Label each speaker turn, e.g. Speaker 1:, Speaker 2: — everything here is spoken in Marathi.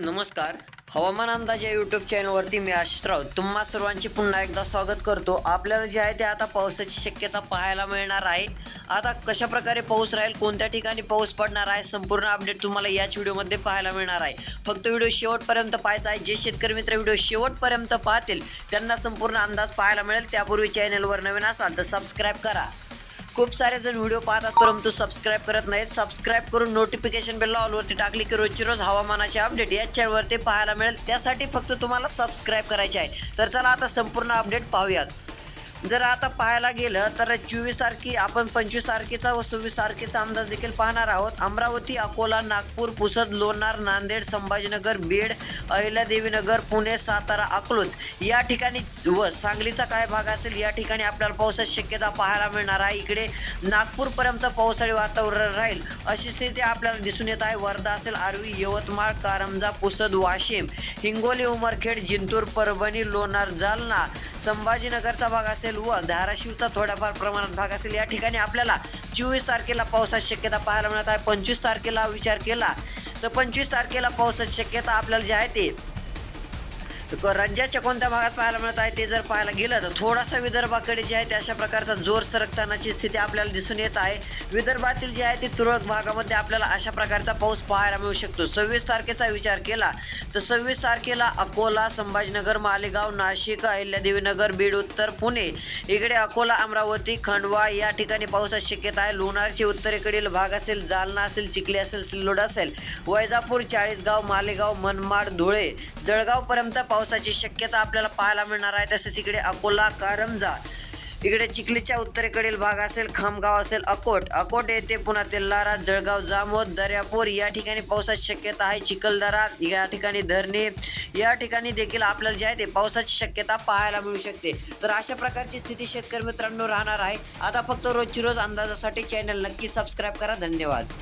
Speaker 1: नमस्कार. हवामान अंदाज या यूट्यूब चॅनलवरती मी आशिष राऊत. तुम्हा सर्वांचे पुन्हा एकदा स्वागत करतो. आपल्याला जे आहे ते आता पावसाची शक्यता पाहायला मिळणार आहे. आता कशा प्रकारे पाऊस राहील कोणत्या ठिकाणी पाऊस पडणार आहे संपूर्ण अपडेट तुम्हाला याच व्हिडिओमध्ये पाहायला मिळणार आहे. फक्त व्हिडिओ शेवटपर्यंत पाहायचा आहे. जे शेतकरी मित्र व्हिडिओ शेवटपर्यंत पाहतील त्यांना संपूर्ण अंदाज पाहायला मिळेल. त्यापूर्वी चॅनलवर नवीन असाल तर सबस्क्राईब करा. खूप सारे जण व्हिडिओ पाहतात परंतु सबस्क्राईब करत नाहीत. सबस्क्राईब करून नोटिफिकेशन बेल ऑलवरती टाकली की रोजची रोज हवामानाचे अपडेट या चॅनलवरती पाहायला मिळेल. त्यासाठी फक्त तुम्हाला सबस्क्राईब करायचे आहे. तर चला आता संपूर्ण अपडेट पाहूयात. जर आता पाहायला गेलं तर चोवीस तारखे आपण पंचवीस तारखेचा व सव्वीस तारखेचा अंदाज देखील पाहणार आहोत. अमरावती अकोला नागपूर पुसद लोणार नांदेड संभाजीनगर बीड अहिल्यादेवीनगर पुणे सातारा अकलूज या ठिकाणी व सांगलीचा काय भाग असेल या ठिकाणी आपल्याला पावसाची शक्यता पाहायला मिळणार आहे. इकडे नागपूरपर्यंत पावसाळी वातावरण राहील अशी स्थिती आपल्याला दिसून येत आहे. वर्धा असेल आर्वी यवतमाळ कारंजा पुसद वाशिम हिंगोली उमरखेड जिंतूर परभणी लोणार जालना संभाजीनगरचा भाग असेल व धाराशिवचा थोड्याफार प्रमाणात भाग असेल. या ठिकाणी आपल्याला चोवीस तारखेला पावसाची शक्यता पाहायला मिळत आहे. पंचवीस तारखेला विचार केला तर पंचवीस तारखेला पावसाची शक्यता आपल्याला जे आहे ते राज्याच्या कोणत्या भागात पाहायला मिळत आहे ते जर पाहायला गेलं तर थोडासा विदर्भाकडे जे आहे ते अशा प्रकारचा जोर सरकतानाची स्थिती आपल्याला दिसून येत आहे. विदर्भातील जे आहे ते तुरळक भागामध्ये आपल्याला अशा प्रकारचा पाऊस पाहायला मिळू शकतो. सव्वीस तारखेचा विचार केला तर सव्वीस तारखेला अकोला संभाजीनगर मालेगाव नाशिक अहिल्यादेवीनगर बीड उत्तर पुणे इकडे अकोला अमरावती खंडवा या ठिकाणी पावसाची शक्यता आहे. लोणारचे उत्तरेकडील भाग असेल जालना असेल चिखली असेल सिल्लोड असेल वैजापूर चाळीसगाव मालेगाव मनमाड धुळे जळगावपर्यंत पावसाची शक्यता आपल्याला पाहायला मिळणार आहे. तसेच इकडे अकोला कारंजा इकडे चिखलीच्या उत्तरेकडील भाग असेल खामगाव असेल अकोट. अकोट येथे पुन्हा तेल्लारा जळगाव जामोद दर्यापूर या ठिकाणी पावसाची शक्यता आहे. चिखलदरा या ठिकाणी धरणे या ठिकाणी देखील आपल्याला जे आहे ते पावसाची शक्यता पाहायला मिळू शकते. तर अशा प्रकारची स्थिती शेतकरी मित्रांनो राहणार आहे. आता फक्त रोजची रोज अंदाजासाठी चॅनल नक्की सबस्क्राईब करा. धन्यवाद.